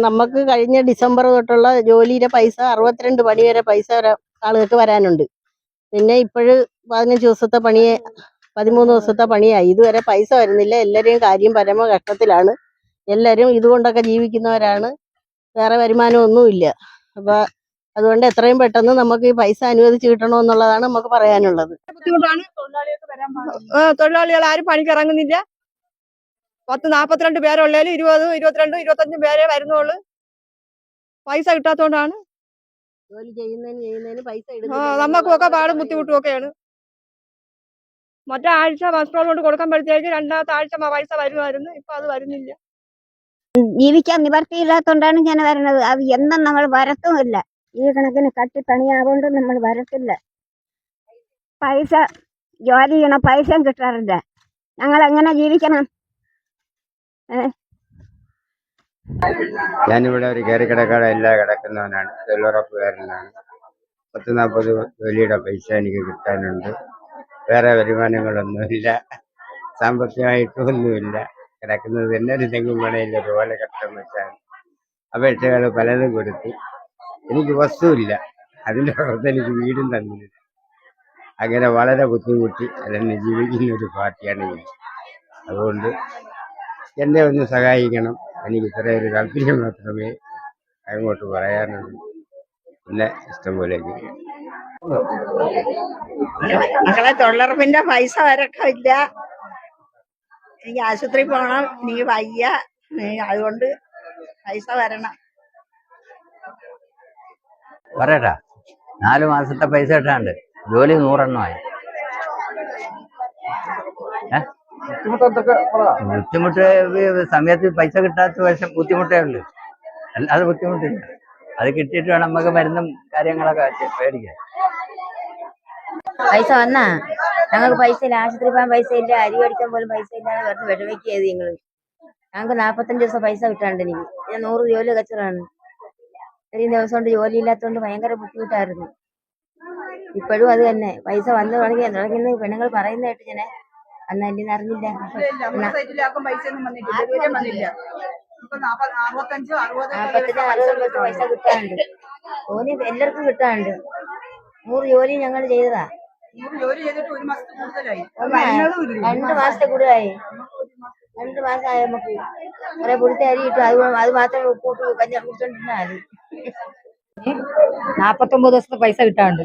നമുക്ക് കഴിഞ്ഞ ഡിസംബർ തൊട്ടുള്ള ജോലിയിലെ പൈസ അറുപത്തിരണ്ട് പണി വരെ പൈസ ആളുകൾക്ക് വരാനുണ്ട്. പിന്നെ ഇപ്പോഴും പതിനഞ്ച് ദിവസത്തെ പണിയെ പതിമൂന്ന് ദിവസത്തെ പണിയായി. ഇതുവരെ പൈസ വരുന്നില്ല. എല്ലാവരെയും കാര്യം പരമ കഷ്ടത്തിലാണ് എല്ലാവരും ഇതുകൊണ്ടൊക്കെ ജീവിക്കുന്നവരാണ്. വേറെ വരുമാനമൊന്നുമില്ല. അപ്പൊ അതുകൊണ്ട് എത്രയും പെട്ടെന്ന് നമുക്ക് ഈ പൈസ അനുവദിച്ച് കിട്ടണമെന്നുള്ളതാണ് നമുക്ക് പറയാനുള്ളത്. തൊഴിലാളികൾ ആരും പണിക്ക് ഇറങ്ങുന്നില്ല പത്ത് നാപ്പത്തിരണ്ട് പേരുള്ളതിൽ ഇരുപത് ഇരുപത്തിരണ്ട് ഇരുപത്തഞ്ചും പേരെ വരുന്നുള്ളു. പൈസ കിട്ടാത്തോണ്ടാണ് ജോലി ചെയ്യുന്നതിന് ചെയ്യുന്നതിന് പൈസ ആ, ഇടുന്നില്ല നമുക്കൊക്കെ പാടും ബുദ്ധിമുട്ടും ഒക്കെയാണ്. മറ്റേ ആഴ്ച കൊണ്ട് കൊടുക്കുമ്പോഴത്തേക്ക് രണ്ടാമത്തെ ആഴ്ച പൈസ വരുമായിരുന്നു. ഇപ്പൊ അത് വരുന്നില്ല. ജീവിക്കാൻ നിവർത്തിയില്ലാത്തോണ്ടാണ് ഞാൻ വരണത്. അത് എന്നും നമ്മൾ വരത്തുമില്ല. ഈ കണക്കിന് കട്ടിപ്പണിയാകൊണ്ട് നമ്മൾ വരത്തില്ല. പൈസ ജോലി ചെയ്യണ പൈസയും കിട്ടാറില്ല. ഞങ്ങൾ എങ്ങനെ ജീവിക്കണം ഞാനിവിടെ ഒരു കയറിക്കിടക്കാട് എല്ലാം കിടക്കുന്നവനാണ്. തൊഴിലുറപ്പുകാരനാണ് പത്ത് നാൽപ്പത് ജോലിയുടെ പൈസ എനിക്ക് കിട്ടാനുണ്ട്. വേറെ വരുമാനങ്ങളൊന്നുമില്ല. സാമ്പത്തികമായിട്ടൊന്നുമില്ല. കിടക്കുന്നത് തന്നെ ഒരു തെങ്ങും പണയില്ല ഒരുപോലെ കഷ്ടം വെച്ചാണ്. അപേക്ഷകൾ പലതും കൊടുത്തു. എനിക്ക് വസ്തുവില്ല. അതിന്റെ പുറത്ത് എനിക്ക് വീടും തന്നില്ല. അങ്ങനെ വളരെ ബുദ്ധിമുട്ടി അല്ലെന്ന് ജീവിക്കുന്ന ഒരു പാർട്ടിയാണ് ഞാൻ. അതുകൊണ്ട് എന്നെ ഒന്ന് സഹായിക്കണം. എനിക്ക് ഇത്ര ഒരു താല്പര്യം മാത്രമേ അങ്ങോട്ട് പറയാനുള്ളൂ. പിന്നെ ഇഷ്ടം പോലെ ചെയ്യാം മക്കളെ തൊഴിലുറപ്പിന്റെ പൈസ വരക്കം ഇല്ല. എനിക്ക് ആശുപത്രി പോകണം എനിക്ക് വയ്യ. നീ അതുകൊണ്ട് പൈസ വരണം. പറയട്ടാ നാല് മാസത്തെ പൈസ ഇട്ടാണ്ട് ജോലി നൂറെണ്ണമായി? ബുദ്ധിമുട്ട് ഈ സമയത്ത് പൈസ കിട്ടാത്ത പക്ഷെ ബുദ്ധിമുട്ടേ ഉള്ളൂ. അല്ലാതെ ബുദ്ധിമുട്ടില്ല. അത് കിട്ടിയിട്ട് വേണം നമുക്ക് മരുന്നും കാര്യങ്ങളൊക്കെ മേടിക്കാൻ. പൈസ വന്നാ? ഞങ്ങൾക്ക് പൈസ ഇല്ല ആശുപത്രി പോകാൻ പൈസ ഇല്ല അരി അടിക്കാൻ പോലും പൈസ ഇല്ലാതെ വെറുതെ ചെയ്ത് നിങ്ങൾ ഞങ്ങൾക്ക് നാപ്പത്തഞ്ച് ദിവസം പൈസ കിട്ടാണ്ട് എനിക്ക്. ഞാൻ നൂറ് ജോലി കച്ചറാണ് ഇത്രയും ദിവസം കൊണ്ട് ജോലി ഇല്ലാത്തതുകൊണ്ട് ഭയങ്കര ബുദ്ധിമുട്ടായിരുന്നു. ഇപ്പോഴും അത് തന്നെ. പൈസ വന്നു തുടങ്ങി തുടങ്ങിയെന്ന് പെണ്ണുങ്ങൾ പറയുന്ന കേട്ട് ഞാൻ അന്ന് അല്ലെന്ന് അറിഞ്ഞില്ല. പൈസ നാപ്പത്തഞ്ചോ അറുപത് കിട്ടാനുണ്ട്. ജോലി എല്ലാവർക്കും കിട്ടാനുണ്ട്. നൂറ് ജോലി ഞങ്ങൾ ചെയ്തതാ. ജോലി ചെയ്തിട്ട് ഒരു മാസത്തിൽ കൂടുതലായി. രണ്ട് മാസത്തെ കൂടുതലായി. രണ്ട് മാസമായി നമുക്ക് കുറെ പുഴുത്ത അരി കിട്ടും അത് അത് മാത്രം ഉപ്പോട്ട് കഞ്ഞി കുടിച്ചോണ്ടിരുന്നാ മതി. നാപ്പത്തൊമ്പത് ദിവസത്തെ പൈസ കിട്ടാണ്ട്